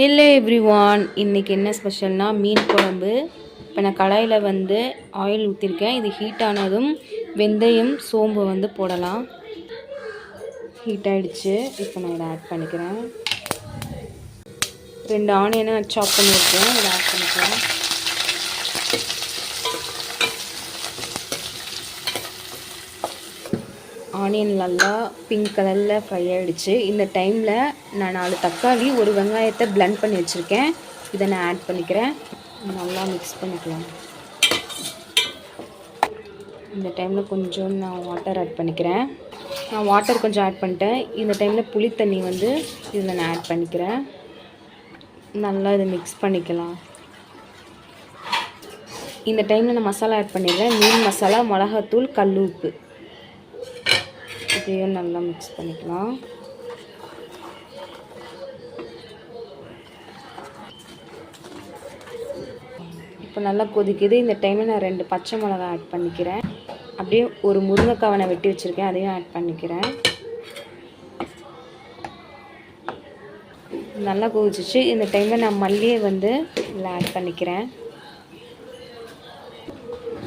Hello everyone இன்றைக்கி என்ன ஸ்பெஷல்னால் மீன் குழம்பு. இப்போ நான் கடாயில் வந்து ஆயில் ஊற்றிருக்கேன் இது ஹீட் ஆனதும் வெந்தயம் சோம்பு வந்து போடலாம். ஹீட் ஆகிடுச்சு இப்போ நான் இதை ஆட் பண்ணிக்கிறேன். ரெண்டு ஆனியனை சாப் பண்ணியிருக்கேன். இதை ஆட் பண்ணிக்கிறேன். ஆனியன் நல்லா பிங்க் கலரில் ஃப்ரை ஆகிடுச்சு இந்த டைமில் நான் நாலு தக்காளி ஒரு வெங்காயத்தை பிளெண்ட் பண்ணி வச்சுருக்கேன். இதை நான் ஆட் பண்ணிக்கிறேன். நல்லா மிக்ஸ் பண்ணிக்கலாம். இந்த டைமில் கொஞ்சம் நான் வாட்டர் ஆட் பண்ணிக்கிறேன். நான் வாட்டர் கொஞ்சம் ஆட் பண்ணிட்டேன். இந்த டைமில் புளி தண்ணி வந்து இதில் நான் ஆட் பண்ணிக்கிறேன். நல்லா இதை மிக்ஸ் பண்ணிக்கலாம். இந்த டைமில் நான் மசாலா ஆட் பண்ணிடுறேன். மீன் மசாலா மிளகாத்தூள் கல் உப்பு இதையும் நல்லா மிக்ஸ் பண்ணிக்கலாம். இப்போ நல்லா கொதிக்குது. இந்த டைமில் நான் ரெண்டு பச்சை மிளகா ஆட் பண்ணிக்கிறேன். அப்படியே ஒரு முருங்கைக்காவை நான் வெட்டி வச்சுருக்கேன். அதையும் ஆட் பண்ணிக்கிறேன். நல்லா கொதிச்சிச்சு. இந்த டைமில் நான் மல்லியை வந்து இதில் ஆட் பண்ணிக்கிறேன்.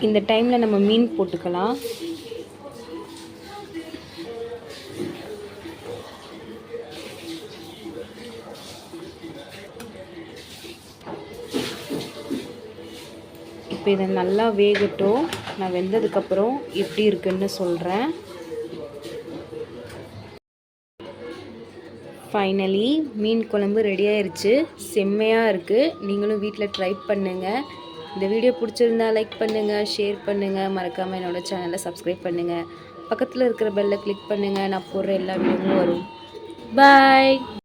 இந்த டைமில் நம்ம மீன் போட்டுக்கலாம். இப்போ இதை நல்லா வேகட்டும். நான் வெந்ததுக்கப்புறம் எப்படி இருக்குன்னு சொல்கிறேன் ஃபைனலி மீன் குழம்பு ரெடி ஆயிடுச்சு செம்மையாக இருக்குது நீங்களும் வீட்டில் ட்ரை பண்ணுங்கள் இந்த வீடியோ பிடிச்சிருந்தா லைக் பண்ணுங்கள் ஷேர் பண்ணுங்கள் மறக்காமல் என்னோடய சேனலை சப்ஸ்கிரைப் பண்ணுங்கள் பக்கத்தில் இருக்கிற பெல்லை கிளிக் பண்ணுங்கள் நான் போடுற எல்லா வீடியோவும் வரும். பாய்